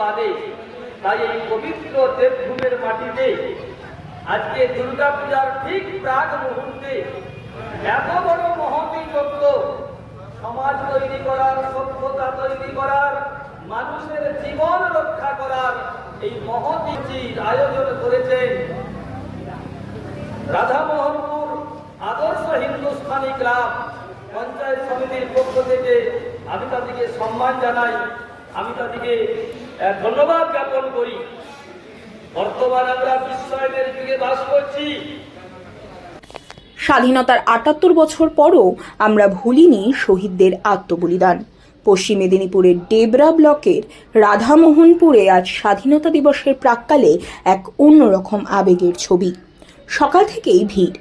বাদে তাই এই পবিত্র দেবভূমের মাটিতে আজকে দুর্গা পূজার ঠিক প্রাক মুহূর্তে এত বড় মহতি যজ্ঞ সমাজ তৈরি করার, সভ্যতা তৈরি করার, মানুষের জীবন রক্ষা করার এই মহতি আয়োজন করেছেন রাধামোহনপুর আদর্শ হিন্দুস্থানি ক্লাব পঞ্চায়েত সমিতির পক্ষ থেকে আমি তাদেরকে সম্মান জানাই। আমি তাদেরকে ধন্যবাদ জ্ঞাপন করি। বর্তমান আমরা বিশ্বায়নের যুগে বাস করছি। স্বাধীনতার আটাত্তর বছর পরও আমরা ভুলিনি শহীদদের আত্মবলিদান। পশ্চিম মেদিনীপুরের ডেবরা ব্লকের রাধামোহনপুরে আজ স্বাধীনতা দিবসের প্রাক্কালে এক অন্যরকম আবেগের ছবি। সকাল থেকেই ভিড়।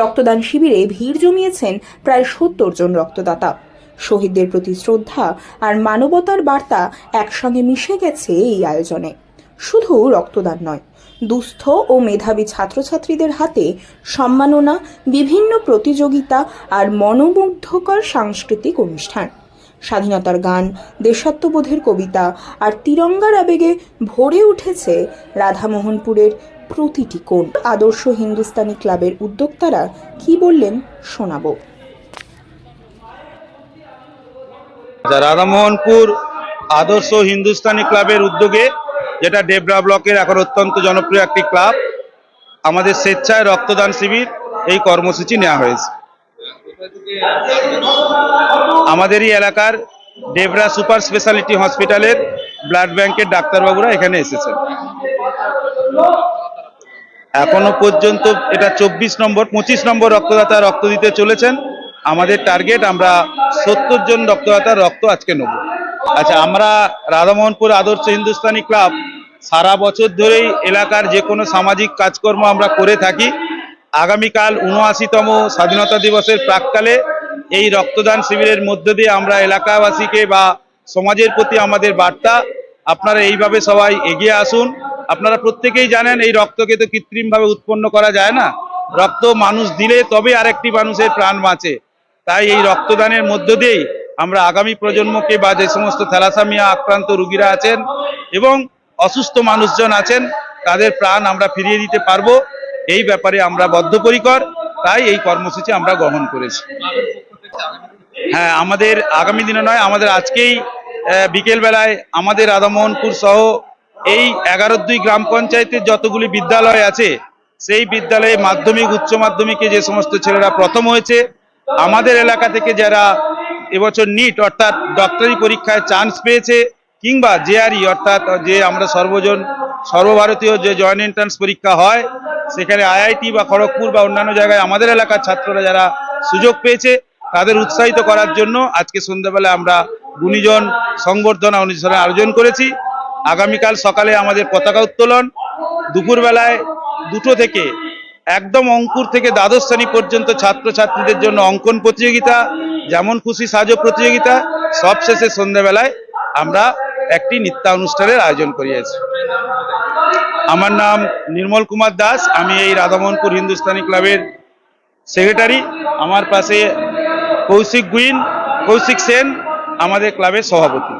রক্তদান শিবিরে ভিড় জমিয়েছেন প্রায় সত্তর জন রক্তদাতা। শহীদদের প্রতি শ্রদ্ধা আর মানবতার বার্তা একসঙ্গে মিশে গেছে এই আয়োজনে। শুধু রক্তদান নয়, দুস্থ ও মেধাবী ছাত্রছাত্রীদের হাতে সম্মাননা, বিভিন্ন প্রতিযোগিতা আর মনোমুগ্ধকর সাংস্কৃতিক অনুষ্ঠান। স্বাধীনতার গান, দেশাত্মবোধের কবিতা আর তিরঙ্গার আবেগে ভরে উঠেছে রাধামোহনপুরের প্রতিটি কোণ। আদর্শ হিন্দুস্তানি ক্লাবের উদ্যোক্তারা কি বললেন শোনাবো আচ্ছা রাধামোহনপুর আদর্শ হিন্দুস্তানি ক্লাবের উদ্যোগে, যেটা ডেবরা ব্লকের এখন অত্যন্ত জনপ্রিয় একটি ক্লাব, আমাদের স্বেচ্ছায় রক্তদান শিবির এই কর্মসূচি নেওয়া হয়েছে। আমাদেরই এলাকার ডেবরা সুপার স্পেশালিটি হসপিটালের ব্লাড ব্যাংকের ডাক্তারবাবুরা এখানে এসেছেন। এখনও পর্যন্ত এটা চব্বিশ নম্বর, পঁচিশ নম্বর রক্তদাতা রক্ত দিতে চলেছেন। আমাদের টার্গেট আমরা সত্তর জন রক্তদাতার রক্ত আজকে নেব। আচ্ছা আমরা রাধামোহনপুর আদর্শ হিন্দুস্তানি ক্লাব সারা বছর ধরেই এলাকার যে কোনো সামাজিক কাজকর্ম আমরা করে থাকি। আগামীকাল উনআশিতম স্বাধীনতা দিবসের প্রাককালে এই রক্তদান শিবিরের মধ্য দিয়ে আমরা এলাকাবাসীকে বা সমাজের প্রতি আমাদের বার্তা, আপনারা এইভাবে সবাই এগিয়ে আসুন। আপনারা প্রত্যেকেই জানেন এই রক্তকে তো কৃত্রিমভাবে উৎপন্ন করা যায় না। রক্ত মানুষ দিলে তবে আরেকটি মানুষের প্রাণ বাঁচে। তাই এই রক্তদানের মধ্য দিয়েই আমরা আগামী প্রজন্মকে বা যে সমস্ত থ্যালাসামিয়া আক্রান্ত রুগীরা আছেন এবং অসুস্থ মানুষজন আছেন, তাদের প্রাণ আমরা ফিরিয়ে দিতে পারব। এই ব্যাপারে আমরা বদ্ধপরিকর। তাই এই কর্মসূচি আমরা গ্রহণ করেছি। হ্যাঁ আমাদের আগামী দিনে নয়, আমাদের আজকেই বিকেলবেলায় আমাদের রাধামোহনপুর সহ এই এগারো দুই গ্রাম পঞ্চায়েতের যতগুলি বিদ্যালয় আছে, সেই বিদ্যালয়ে মাধ্যমিক, উচ্চ মাধ্যমিকে যে সমস্ত ছেলেরা প্রথম হয়েছে আমাদের এলাকা থেকে যারা এবছর নিট অর্থাৎ ডক্টরি পরীক্ষায় চান্স পেয়েছে, কিংবা জেআরই অর্থাৎ যে আমরা সর্বজন, সর্বভারতীয় যে জয়েন্ট এন্ট্রান্স পরীক্ষা হয়, সেখানে আইআইটি বা খড়গপুর বা অন্যান্য জায়গায় আমাদের এলাকার ছাত্ররা যারা সুযোগ পেয়েছে, তাদের উৎসাহিত করার জন্য আজকে সন্ধ্যাবেলা আমরা গুণীজন সংবর্ধনা অনুষ্ঠানের আয়োজন করেছি। আগামীকাল সকালে আমাদের পতাকা উত্তোলন। দুপুরবেলায় দুটো থেকে একদম অঙ্কুর থেকে দ্বাদশ শ্রেণি পর্যন্ত ছাত্রছাত্রীদের জন্য অঙ্কন প্রতিযোগিতা, যেমন খুশি সাজো প্রতিযোগিতা, সবশেষে সন্ধ্যাবেলায় আমরা একটি নৃত্যানুষ্ঠানের আয়োজন করিয়েছি। আমার নাম নির্মল কুমার দাস, আমি এই রাধামোহনপুর হিন্দুস্তানি ক্লাবের সেক্রেটারি। আমার পাশে কৌশিক গুইন, কৌশিক সেন, আমাদের ক্লাবের সভাপতি।